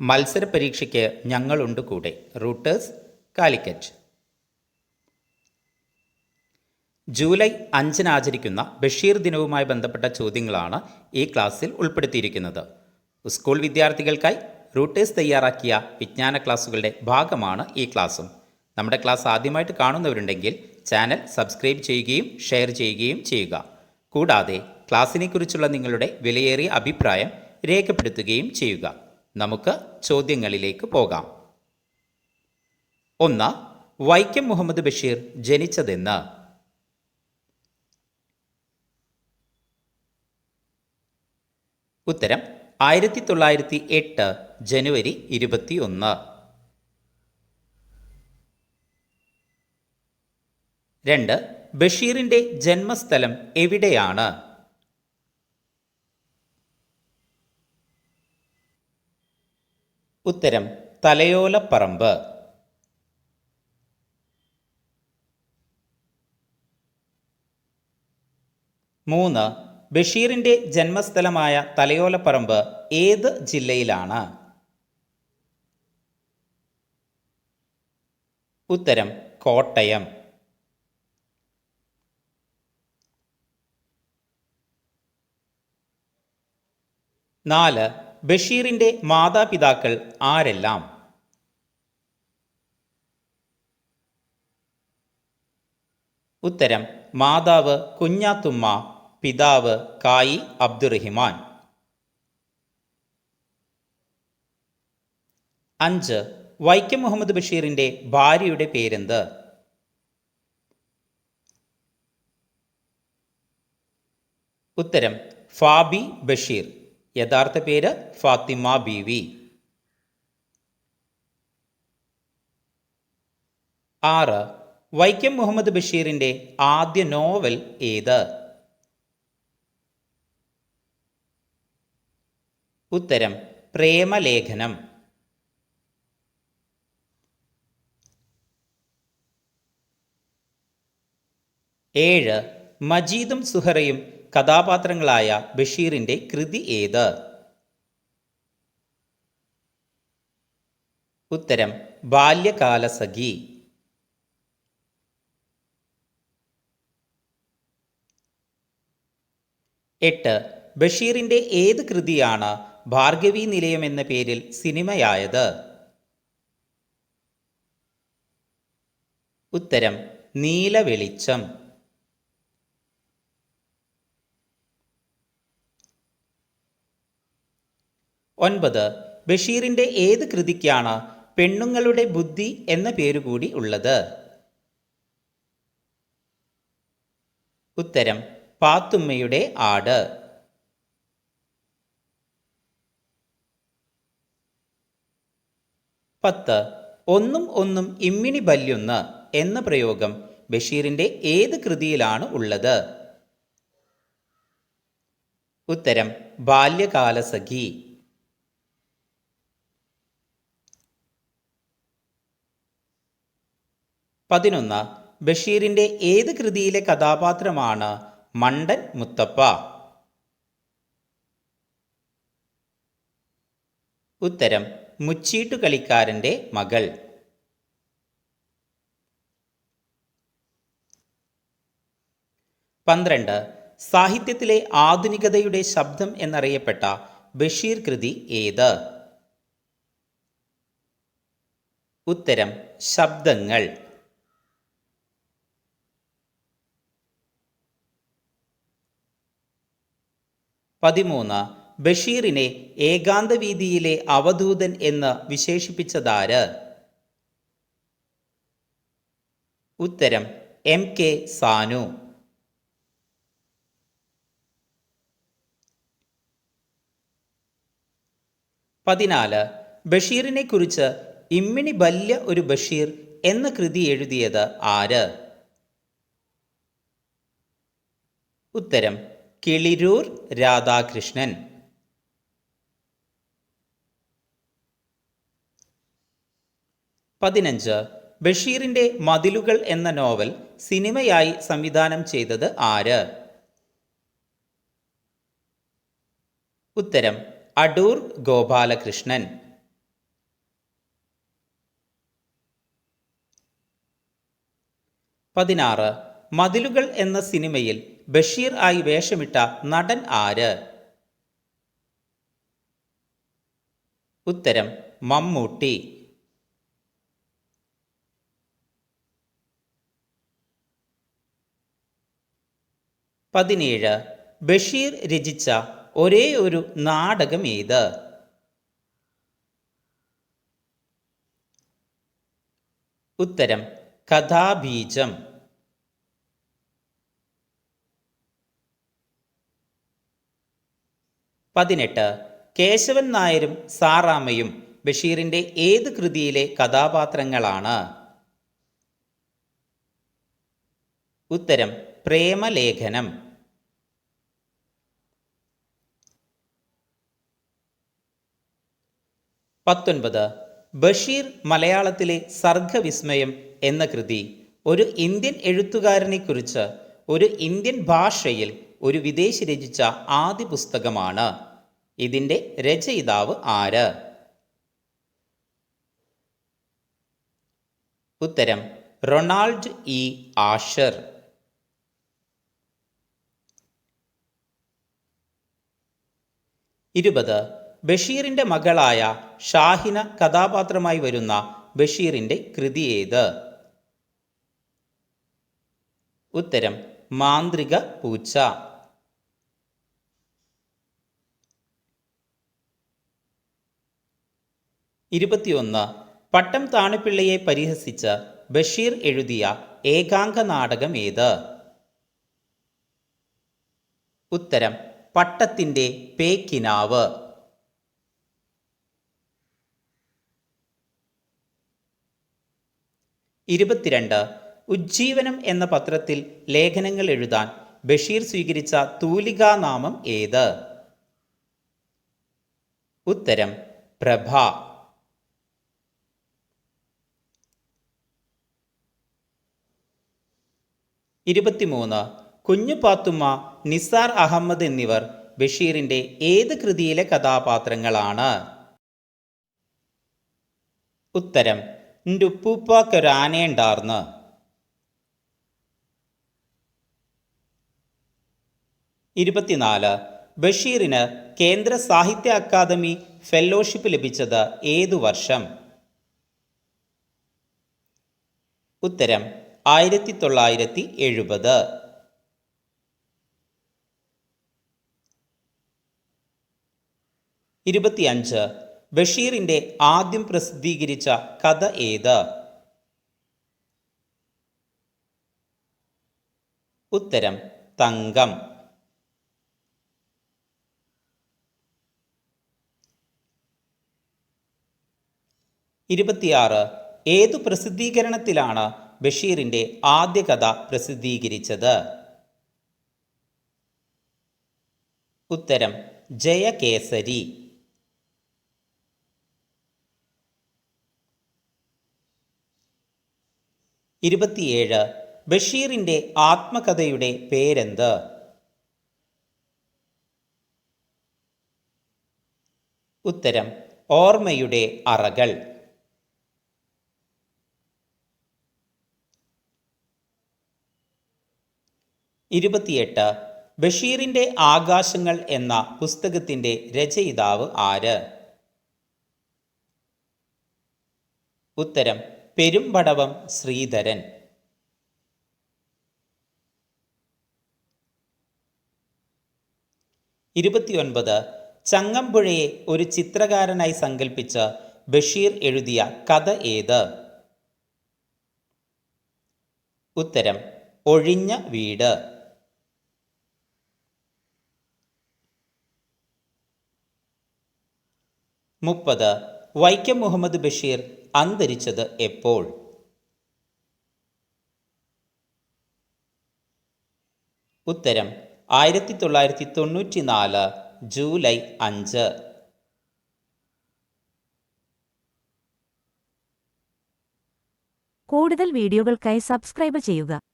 മത്സര പരീക്ഷയ്ക്ക് ഞങ്ങളുണ്ട് കൂടെ. റൂട്ടേഴ്സ് കാലിക്കറ്റ്. ജൂലൈ അഞ്ചിന് ആചരിക്കുന്ന ബഷീർ ദിനവുമായി ബന്ധപ്പെട്ട ചോദ്യങ്ങളാണ് ഈ ക്ലാസ്സിൽ ഉൾപ്പെടുത്തിയിരിക്കുന്നത്. സ്കൂൾ വിദ്യാർത്ഥികൾക്കായി റൂട്ടേഴ്സ് തയ്യാറാക്കിയ വിജ്ഞാന ക്ലാസ്സുകളുടെ ഭാഗമാണ് ഈ ക്ലാസ്സും. നമ്മുടെ ക്ലാസ് ആദ്യമായിട്ട് കാണുന്നവരുണ്ടെങ്കിൽ ചാനൽ സബ്സ്ക്രൈബ് ചെയ്യുകയും ഷെയർ ചെയ്യുകയും ചെയ്യുക. കൂടാതെ ക്ലാസ്സിനെക്കുറിച്ചുള്ള നിങ്ങളുടെ വിലയേറിയ അഭിപ്രായം രേഖപ്പെടുത്തുകയും ചെയ്യുക. നമുക്ക് ചോദ്യങ്ങളിലേക്ക് പോകാം. ഒന്ന് വൈക്കം മുഹമ്മദ് ബഷീർ ജനിച്ചതെന്ന്. ഉത്തരം ആയിരത്തി തൊള്ളായിരത്തി എട്ട് ജനുവരി ഇരുപത്തി ഒന്ന് രണ്ട് ബഷീറിന്റെ ജന്മസ്ഥലം എവിടെയാണ്? ഉത്തരം തലയോലപ്പറമ്പ് മൂന്ന് ബഷീറിന്റെ ജന്മസ്ഥലമായ തലയോലപ്പറമ്പ് ഏത് ജില്ലയിലാണ്? ഉത്തരം കോട്ടയം. നാല് ബഷീറിന്റെ മാതാപിതാക്കൾ ആരെല്ലാം? ഉത്തരം മാതാവ് കുഞ്ഞാത്തുമ്മ പിതാവ് കായി അബ്ദുറഹിമാൻ. അഞ്ച് വൈക്കം മുഹമ്മദ് ബഷീറിന്റെ ഭാര്യയുടെ പേരെന്ത്? ഉത്തരം ഫാബി ബഷീർ. യഥാർത്ഥ പേര് ഫാത്തിമ ബീവി. ആറ് വൈക്കം മുഹമ്മദ് ബഷീറിന്റെ ആദ്യ നോവൽ ഏത്? ഉത്തരം പ്രേമലേഖനം. ഏഴ് മജീദും സുഹറയും കഥാപാത്രങ്ങളായ ബഷീറിന്റെ കൃതി ഏത്? ഉത്തരം ബാല്യകാലസഖി. എട്ട് ബഷീറിന്റെ ഏത് കൃതിയാണ് ഭാർഗവി നിലയം എന്ന പേരിൽ സിനിമയായത്? ഉത്തരം നീലവെളിച്ചം. ഒൻപത് ബഷീറിന്റെ ഏത് കൃതിക്കാണ് പെണ്ണുങ്ങളുടെ ബുദ്ധി എന്ന പേരുകൂടി ഉള്ളത്? ഉത്തരം പാത്തുമ്മയുടെ ആട്. പത്ത് ഒന്നും ഒന്നും ഇമ്മിണി ബല്യുന്ന് എന്ന പ്രയോഗം ബഷീറിന്റെ ഏത് കൃതിയിലാണ് ഉള്ളത്? ഉത്തരം ബാല്യകാലസഖി. പതിനൊന്ന് ബഷീറിന്റെ ഏത് കൃതിയിലെ കഥാപാത്രമാണ് മണ്ടൻ മുത്തപ്പ? ഉത്തരം മുച്ചീട്ടുകളിക്കാരന്റെ മകൾ. പന്ത്രണ്ട് സാഹിത്യത്തിലെ ആധുനികതയുടെ ശബ്ദം എന്നറിയപ്പെട്ട ബഷീർ കൃതി ഏത്? ഉത്തരം ശബ്ദങ്ങൾ. പതിമൂന്ന് ബഷീറിനെ ഏകാന്തവീതിയിലെ അവധൂതൻ എന്ന് വിശേഷിപ്പിച്ചതാര്? ഉത്തരം എം കെ സാനു. പതിനാല് ബഷീറിനെ കുറിച്ച് ഇമ്മിണി ബല്യ ഒരു ബഷീർ എന്ന കൃതി എഴുതിയത് ആര്? ഉത്തരം കിളിരൂർ രാധാകൃഷ്ണൻ. പതിനഞ്ച്. ബഷീറിന്റെ മതിലുകൾ എന്ന നോവൽ സിനിമയായി സംവിധാനം ചെയ്തത് ആര്? ഉത്തരം അടൂർ ഗോപാലകൃഷ്ണൻ. പതിനാറ്. മതിലുകൾ എന്ന സിനിമയിൽ ബഷീർ ആയി വേഷമിട്ട നടൻ ആര്? ഉത്തരം മമ്മൂട്ടി. പതിനേഴ് ബഷീർ രചിച്ച ഒരേ ഒരു നാടകം ഏത്? ഉത്തരം കഥാബീജം. പതിനെട്ട്. കേശവൻ നായരും സാറാമയും ബഷീറിന്റെ ഏത് കൃതിയിലെ കഥാപാത്രങ്ങളാണ്? ഉത്തരം പ്രേമലേഖനം. പത്തൊൻപത്. ബഷീർ മലയാളത്തിലെ സർഗവിസ്മയം എന്ന കൃതി ഒരു ഇന്ത്യൻ എഴുത്തുകാരനെക്കുറിച്ച് ഒരു ഇന്ത്യൻ ഭാഷയിൽ ഒരു വിദേശി രചിച്ച ആദ്യ പുസ്തകമാണ്. ഇതിന്റെ രചയിതാവ് ആര്? ഉത്തരം റൊണാൾഡ് ഇ. ആഷർ. ഇരുപത് ബഷീറിന്റെ മകളായ ഷാഹിന കഥാപാത്രമായി വരുന്ന ബഷീറിന്റെ കൃതി ഏത്? ഉത്തരം മാന്ത്രിക പൂച്ച. ഇരുപത്തിയൊന്ന് പട്ടം താണിപ്പിള്ളയെ പരിഹസിച്ച് ബഷീർ എഴുതിയ ഏകാംഗ നാടകം ഏത്? ഉത്തരം പട്ടത്തിന്റെ പേക്കിനാവ്. ഇരുപത്തിരണ്ട് ഉജ്ജീവനം എന്ന പത്രത്തിൽ ലേഖനങ്ങൾ എഴുതാൻ ബഷീർ സ്വീകരിച്ച തൂലികാനാമം ഏത്? ഉത്തരം പ്രഭ. ഇരുപത്തിമൂന്ന്. കുഞ്ഞുപാത്തുമ്മ നിസാർ അഹമ്മദ് എന്നിവർ ബഷീറിന്റെ ഏത് കൃതിയിലെ കഥാപാത്രങ്ങളാണ്? ഉത്തരം ണ്ടുപ്പൂപ്പാക്കൊരാനയുണ്ടാർന്ന് ഇരുപത്തിനാല്. ബഷീറിന് കേന്ദ്ര സാഹിത്യ അക്കാദമി ഫെല്ലോഷിപ്പ് ലഭിച്ചത് ഏതു വർഷം? ഉത്തരം ആയിരത്തി തൊള്ളായിരത്തി എഴുപത് ഇരുപത്തിയഞ്ച്. ബഷീറിന്റെ ആദ്യം പ്രസിദ്ധീകരിച്ച കഥ ഏത്? ഉത്തരം തങ്കം. ഇരുപത്തിയാറ്. ഏതു പ്രസിദ്ധീകരണത്തിലാണ് ബഷീറിന്റെ ആദ്യ കഥ പ്രസിദ്ധീകരിച്ചത്. ഉത്തരം ജയകേസരി. ഇരുപത്തിയേഴ് ബഷീറിന്റെ ആത്മകഥയുടെ പേരെന്ത്? ഉത്തരം ഓർമ്മയുടെ അറകൾ. ഇരുപത്തിയെട്ട് ബഷീറിന്റെ ആകാശങ്ങൾ എന്ന പുസ്തകത്തിന്റെ രചയിതാവ് ആര്? ഉത്തരം പെരുമ്പടവം ശ്രീധരൻ. ഇരുപത്തിയൊൻപത് ചങ്ങമ്പുഴയെ ഒരു ചിത്രകാരനായി സങ്കല്പിച്ച് ബഷീർ എഴുതിയ കഥ ഏത്? ഉത്തരം ഒഴിഞ്ഞ വീട്. മുപ്പത്. വൈക്കം മുഹമ്മദ് ബഷീർ അന്തരിച്ചത് എപ്പോൾ? ഉത്തരം ആയിരത്തി തൊള്ളായിരത്തി തൊണ്ണൂറ്റി നാല് ജൂലൈ അഞ്ച്. കൂടുതൽ വീഡിയോകൾക്കായി സബ്സ്ക്രൈബ് ചെയ്യുക.